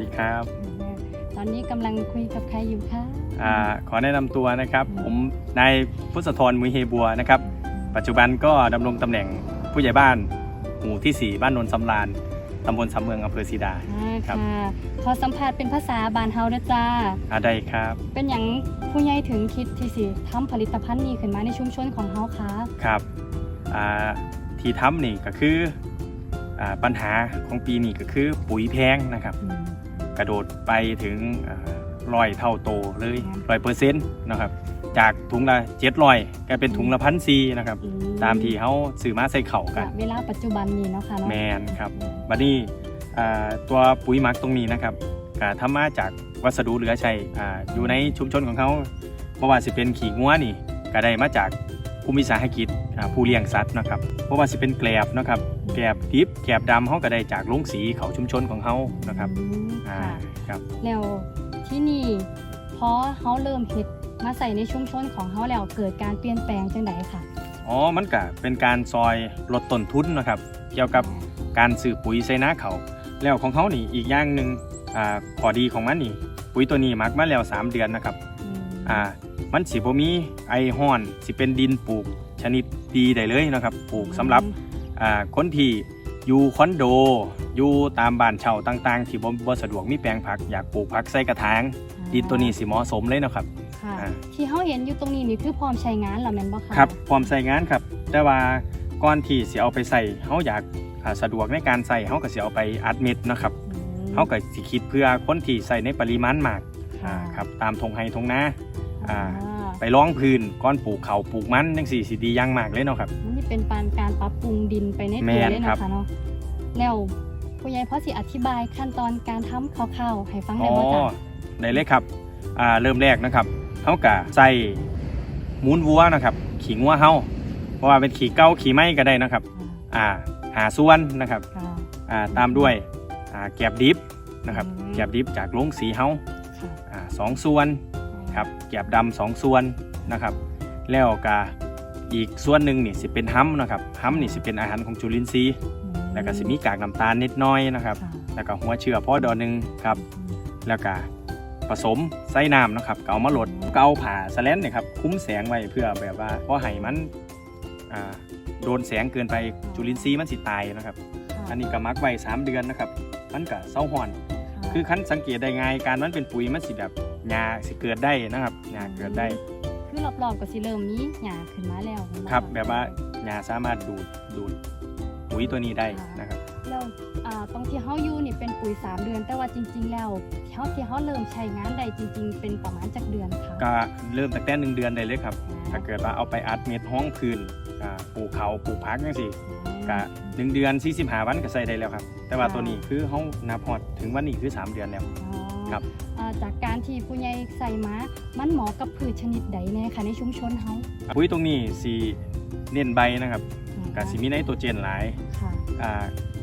ดีครับ ตอนนี้กำลังคุยกับใครอยู่คะอาขอแนะนำตัวนะครับ ผมนายพุทธธรมุยเฮบัวนะครับ ปัจจุบันก็ดำรงตำแหน่งผู้ใหญ่บ้านหมู่ที่ 4 บ้านนนท์สำราญตำบลสำเมืองอำเภอศรีดา อ่าครับ ค่ะขอสัมภาษณ์เป็นภาษาบานเฮาเด้อจ้า อาได้ครับ เป็นอย่างผู้ใหญ่ถึงคิดที่สิทำผลิตภัณฑ์นี้ขึ้นมาในชุมชนของเฮาคะ ครับอ่าที่ทำนี่ก็คืออา ปัญหาของปีนี้ก็คือปุ๋ยแพงนะครับอืมกระโดดไปถึงร้อยเท่าโตเลยร้อยเปอร์เซ็นต์นะครับจากถุงละเจ็ดร้อยกลายเป็นถุงละพันซีนะครับอืตามที่เขาซื้อมาใส่เข่ากันณเวลาปัจจุบันนี้เนาะค่ะเนาะแมนครับบัดนี้อ่าตัวปุ๋ยหมักตรงนี้นะครับก็ทำมาจากวัสดุเหลือใช้อ่าอยู่ในชุมชนของเขาเพราะว่าสิเป็นขี้งัวนี่ก็ได้มาจากภูมิวิสาหกิจอ่า ผู้เลี้ยงสัตว์นะครับเพราะว่าสิเป็นแกลบนะครับแกลบดิบแกลบดำเขาก็ได้จากโรงสีเขาชุมชนของเขานะครับอืมอ่าค่ะครับแล้วที่นี่พอเฮาเริ่มเฮ็ดมาใส่ในชุมชนของเฮาแล้วเกิดการเปลี่ยนแปลงจังไดค่ะอ๋อมันก็เป็นการซอยลดต้นทุนนะครับเกี่ยวกับการซื้อปุ๋ยใส่นาเขาแล้วของเขานี่อีกอย่างหนึ่งอ่าข้อดีของมันนี่ ปุ๋ยตัวนี้หมักมาแล้วสามเดือนนะครับอืมอ่า มันสิบ่มีไอฮ้อนสิเป็นดินปลูกชนิดดีได้เลยนะครับ ปลูกสำหรับอ่าคนที่อยู่คอนโด อยู่ตามบ้านเช่าต่างๆ ที่บ่บ่สะดวกมีแปลงผักอยากปลูกผักใส่กระถาง ดินตัวนี้สิเหมาะสมเลยนะครับค่ะอ่าที่เฮาเห็นอยู่ตรงนี้นี่คือพร้อมใช้งานแล้วแม่นบ่คะครับพร้อมใส่งานครับแต่ว่าก่อนที่สิเอาไปใส่เฮาอยากอ่าสะดวกในการใส่เฮาก็สิเอาไปอัดเม็ดนะครับอืมเฮาก็สิคิดเพื่อคนที่ใส่ในปริมาณมากอ่าค่ะครับตามทงไฮทงนา อ่าอ่าไปร้องพื้นก้อนปลูกเขาวปลูกมันจังสี่สิดีอย่างมากเลยเนาะครับ มันนี่เป็นปานการปรับปรุงดินไปในแม่ตัวนเลยครันะบคะเนาะแล้วผู้ใหญ่พอสิอธิบายขั้นตอนการทำคร่าวๆให้ฟังอ๋ได้อบ่จ๊ะได้เลยครับอ่าเริ่มแรกนะครับเฮากะใส่มูลวัวนะครับ ขี่งัวเฮาเพราะว่าเป็นขี่เก้าขี่ไม้ก็ได้นะครับอ่าหาส่วนนะครับค่ะอ่าตามด้วยอ่าแกบดิบนะครับอืมแกบดิบจากโรงสีเฮาค่ะอ่าสองส่วน ครับแกบดำสองส่วนนะครับ แล้วก็อีกส่วนหนึ่งนี่สิเป็นห้ำนะครับห้ำนี่สิเป็นอาหารของจุลินทรีย์อืมแล้วก็สิมีกากน้ำตาลนิดหน้อยนะครับค่ะแล้วก็หัวเชื้อพอดอหนึงครับ แล้วก็ผสมใส่น้ำนะครับก็เอามาลดก็เอาผ่าสแลนเนี่ยครับคุ้มแสงไว้เพื่อแบบว่าเพราะไห้มันอ่าโดนแสงเกินไปจุลินทรีย์มันสิตายนะครับค่ะอันนี้ก็มักไว้3เดือนนะครับ มันก็เศร้าห่อนะ คือคันสังเกตได้ง่ายการมันเป็นปุ๋ยมันสิแบบหญ้าสิเกิดได้นะครับหญ้าเกิดได้ คือรอบๆก็สิเริ่มมีหญ้าขึ้นมาแล้วเห็นครับ แบบว่าหญ้าสามารถดูดดูดปุ๋ยตัวนี้ได้นะครับ แล้วอ่าตรงที่เฮาอยู่นี่เป็นปุ๋ย 3 เดือน แต่ว่าจริง ๆ แล้วเฮาที่เฮาเริ่มใช้งานได้จริง ๆ เป็นประมาณจักเดือนค่ะก็เริ่มตั้งแต่หนึ่งเดือนได้เลยครับ ถ้าเกิดว่าเอาไปอัดเม็ดห้องพื้นอ่าปลูกเขาปลูกพักจังซี่ก็หนึ่งเดือน45วันก็ใส่ได้แล้วครับ แต่ว่าตัวนี้คือเฮานับฮอดถึงวันนี้คือ 3 เดือนแล้วอ๋อครับอ่าจากการที่ผู้ใหญ่ใส่มามันเหมาะกับพืชชนิดใดแน่คะในชุมชนเฮาปุ๋ยตรงนี้สิเน้นใบนะครับก็สิมีไนโตรเจนหลาย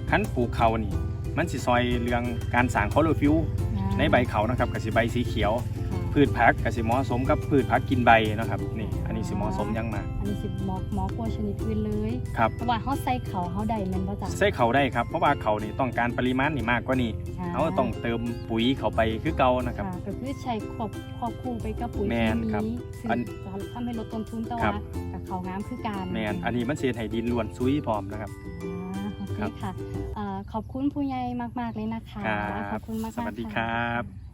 ค่ะอ่าคันปลูกเขานี่ มันสิซอยเรื่องการสร้างคลอโรฟิลล์อ่าในใบเขานะครับก็สิใบสีเขียวค่ะพืชผักก็สิเหมาะสมกับพืชผักกินใบนะครับนี่อันนี้สิเหมาะสมอยังมากอันนี้สิเหมาะเหมาะกว่าชนิดอื่นเลยครับเพราะว่าเฮาใส่เขาเฮาได้แม่นบ่จ๊ะใส่เขาได้ครับเพราะว่าเขานี่ต้องการปริมาณนี่มากกว่านี้เขาต้องเติมปุ๋ยเข้าไปคือเก่านะครับค่ะก็คือใช้ควบควบคู่ไปกับปุ๋ยแม่เคนมีครับซึ่งอันจะทำให้ลดต้นทุนแต่ครัว่าบกับเขางามคือการแมนอันนี้มันเสียให้ดินล้วนซุยพร้อมนะครับอ่าโอเคครับ ค่ะอ่าขอบคุณผู้ใหญ่มาก ๆ เลยนะคะ ครับขอบคุณมากๆสวัสดีะครับ